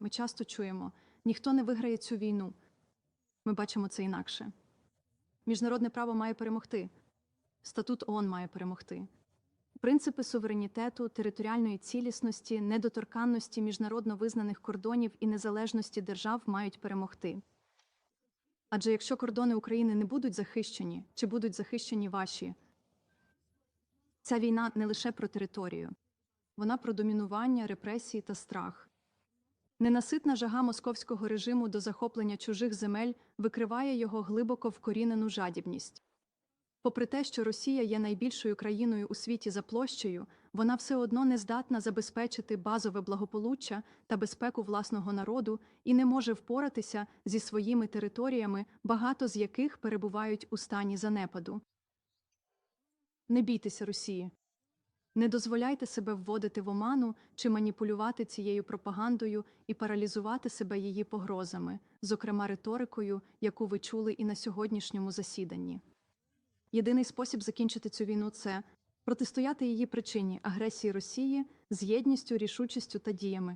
Ми часто чуємо: ніхто не виграє цю війну. Ми бачимо це інакше. Міжнародне право має перемогти. Статут ООН має перемогти. Принципи суверенітету, територіальної цілісності, недоторканності міжнародно визнаних кордонів і незалежності держав мають перемогти. Адже якщо кордони України не будуть захищені, чи будуть захищені ваші, ця війна не лише про територію, вона про домінування, репресії та страх. Ненаситна жага московського режиму до захоплення чужих земель викриває його глибоко вкорінену жадібність. Попри те, що Росія є найбільшою країною у світі за площею, вона все одно не здатна забезпечити базове благополуччя та безпеку власного народу і не може впоратися зі своїми територіями, багато з яких перебувають у стані занепаду. Не бійтеся Росії. Не дозволяйте себе вводити в оману чи маніпулювати цією пропагандою і паралізувати себе її погрозами, зокрема риторикою, яку ви чули і на сьогоднішньому засіданні. Єдиний спосіб закінчити цю війну це протистояти її причині агресії Росії з єдністю, рішучістю та діями.